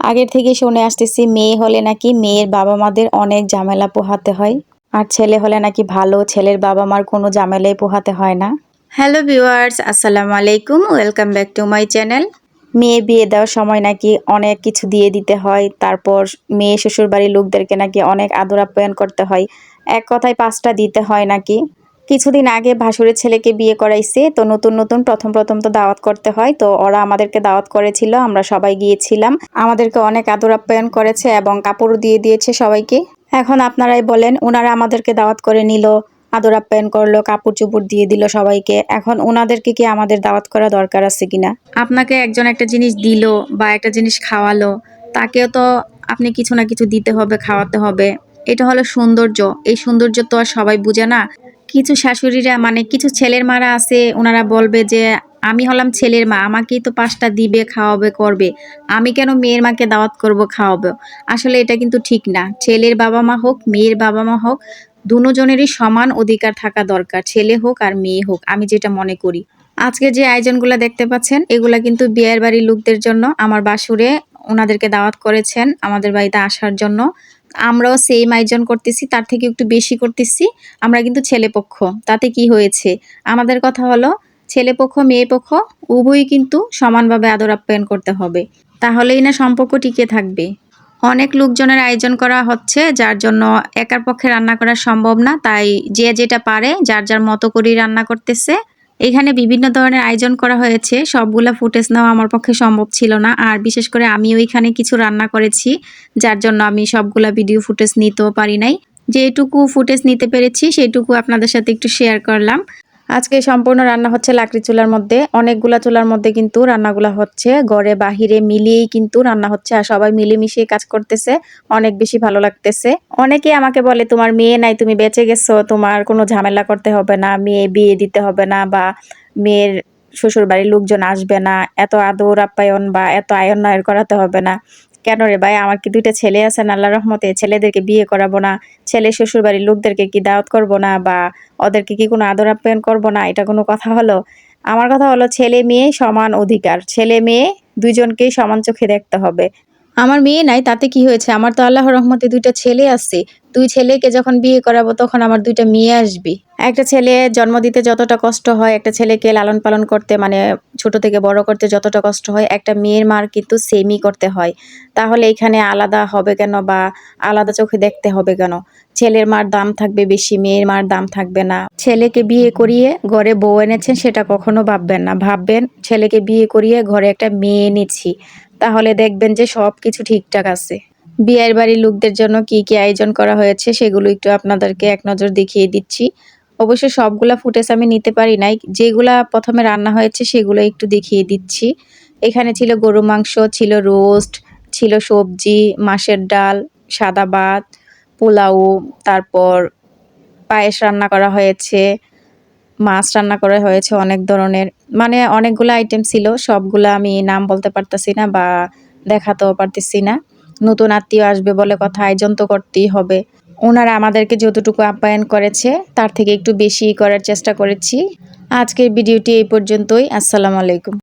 আগের থেকে শুনে আসতেছি মেয়ে হলে নাকি মেয়ের বাবা মাদের অনেক ঝামেলা পোহাতে হয়। আর ছেলে হলে নাকি ভালো ছেলের বাবা মার কোনো ঝামেলাই পোহাতে হয় না। হ্যালো ভিউয়ার্স আসসালামু আলাইকুম welcome back to my channel. মেয়ে বিয়ে দেওয়ার সময় নাকি অনেক কিছু দিয়ে দিতে হয় তারপর মেয়ে শ্বশুর বাড়ির লোকদেরকে নাকি অনেক আদর আপ্যায়ন করতে হয়। এক কথায় পাঁচটা দিতে হয় নাকি? কিছুদিন আগে ভাসুরের ছেলেকে বিয়ে করাইছে, তো নতুন নতুন প্রথম প্রথম তো দাওয়াত করতে হয়, তো ওরা আমাদেরকে দাওয়াত করেছিল, আমরা সবাই গিয়েছিলাম। আমাদেরকে অনেক আদর আপ্যায়ন করেছে এবং কাপড়ও দিয়ে দিয়েছে সবাইকে। এখন আপনারাই বলেন ওনারা আমাদেরকে দাওয়াত করে নিল, আদর আপ্যায়ন করল, কাপড় চোপড় দিয়ে দিল সবাইকে। এখন ওনাদেরকে কি আমাদের দাওয়াত করা দরকার আছে কিনা? আপনাকে একজন একটা জিনিস দিল বা একটা জিনিস খাওয়ালো, তাকেও তো আপনি কিছু না কিছু দিতে হবে, খাওয়াতে হবে। এটা হলো সৌন্দর্য। এই সৌন্দর্য তো আর সবাই বুঝে না। কিছু শাশুড়িরা মানে কিছু ছেলের মারা আছে, ওনারা বলবে যে, আমি হলাম ছেলের মা, আমাকেই তো পাঁচটা দিবে, খাওয়াবে, করবে। আমি কেন মেয়ের মাকে দাওয়াত করব, খাওয়াবে? আসলে এটা কিন্তু ঠিক না। ছেলের বাবা মা হোক, মেয়ের বাবা মা হোক, দুজনেরই সমান অধিকার থাকা দরকার, ছেলে হোক আর মেয়ে হোক, আমি যেটা মনে করি। আজকে যে আয়োজনগুলো দেখতে পাচ্ছেন, এগুলা কিন্তু বিয়ের বাড়ির লোকদের জন্য, আমার বাসুরে ওনাদেরকে দাওয়াত করেছেন আমাদের বাড়িতে আসার জন্য। আমরাও সেম আয়োজন করতেছি, তার থেকে একটু বেশি করতেছি। আমরা কিন্তু ছেলে পক্ষ, তাতে কি হয়েছে? আমাদের কথা হলো, ছেলে পক্ষ, মেয়ে পক্ষ, উভয়ই কিন্তু সমানভাবে আদর আপ্যায়ন করতে হবে। তাহলেই না সম্পর্ক টিকে থাকবে। অনেক লোকজনের আয়োজন করা হচ্ছে, যার জন্য একার পক্ষে রান্না করা সম্ভব না। তাই যে যেটা পারে, যার যার মতো করেই রান্না করতেছে। এখানে বিভিন্ন ধরনের আয়োজন করা হয়েছে। সবগুলা ফুটেজ নেওয়া আমার পক্ষে সম্ভব ছিল না। আর বিশেষ করে আমিও ওইখানে কিছু রান্না করেছি, যার জন্য আমি সবগুলা ভিডিও ফুটেজ নিতেও পারি নাই। যেটুকু ফুটেজ নিতে পেরেছি, সেটুকু আপনাদের সাথে একটু শেয়ার করলাম। আজকে সম্পূর্ণ রান্না হচ্ছে লাকড়ি চুলার মধ্যে। অনেকগুলা চুলার মধ্যে কিন্তু রান্নাগুলা হচ্ছে। ঘরে বাহিরে মিলিয়েই কিন্তু রান্না হচ্ছে আর সবাই মিলেমিশে কাজ করতেছে। অনেক বেশি ভালো লাগতেছে। অনেকে আমাকে বলে, তোমার মেয়ে নাই, তুমি বেঁচে গেছো, তোমার কোনো ঝামেলা করতে হবে না, মেয়ে বিয়ে দিতে হবে না বা মেয়ের শ্বশুর বাড়ির লোকজন আসবে না, এত আদর আপ্যায়ন বা এত আয়ন নয়ন করাতে হবে না। কেন রে ভাই? আমার কি দুইটা ছেলে আছেন আল্লাহ রহমতে? ছেলেদেরকে বিয়ে করাবো না। ছেলে শ্বশুর বাড়ির লোকদেরকে কি দাওয়াত করব না বা ওদেরকে কি কোনো আদর আপ্যায়ন করব না? এটা কোনো কথা হলো? আমার কথা হলো, ছেলে মেয়ে সমান অধিকার। ছেলে মেয়ে দুজনকেই সমান চোখে দেখতে হবে। আমার মেয়ে নাই, তাতে কি হয়েছে? আমার তো আল্লাহ রহমতে দুইটা ছেলে আছে। দুই ছেলেকে যখন বিয়ে করাবো, তখন আমার দুইটা মেয়ে আসবি। একটা ছেলে জন্ম দিতে যতটা কষ্ট হয়, একটা ছেলেকে লালন পালন করতে মানে ছোট থেকে বড় করতে যতটা কষ্ট হয়, একটা মেয়ের মার কিন্তু সেমই করতে হয়। তাহলে এখানে আলাদা হবে কেন বা আলাদা চোখে দেখতে হবে কেন? ছেলের মার দাম থাকবে বেশি, মেয়ের মার দাম থাকবে না। ছেলেকে বিয়ে করিয়ে ঘরে বউ এনেছেন, সেটা কখনো ভাববেন না। ভাববেন, ছেলেকে বিয়ে করিয়ে ঘরে একটা মেয়ে এনেছি। তাহলে দেখবেন যে সব কিছু ঠিকঠাক আছে। বিয়ের বাড়ির লোকদের জন্য কি কি আয়োজন করা হয়েছে সেগুলো একটু আপনাদেরকে এক নজর দেখিয়ে দিচ্ছি। অবশ্য সবগুলা ফুটেজ আমি নিতে পারি নাই। যেগুলা প্রথমে রান্না হয়েছে সেগুলো একটু দেখিয়ে দিচ্ছি। এখানে ছিল গরু মাংস, ছিল রোস্ট, ছিল সবজি মাছের ডাল, সাদা ভাত, পোলাও, তারপর পায়েস রান্না করা হয়েছে। মাছ রান্না করা হয়েছে অনেক ধরনের। মানে অনেকগুলো আইটেম ছিল, সবগুলো আমি নাম বলতে পারতেছি না বা দেখাতেও পারতেছি না। নতুন আত্মীয় আসবে বলে কথা, আয়োজন তো করতেই হবে। ওনারা আমাদেরকে যতটুকু আপ্যায়ন করেছে, তার থেকে একটু বেশি করার চেষ্টা করেছি। আজকের ভিডিওটি এই পর্যন্তই। আসসালামু আলাইকুম।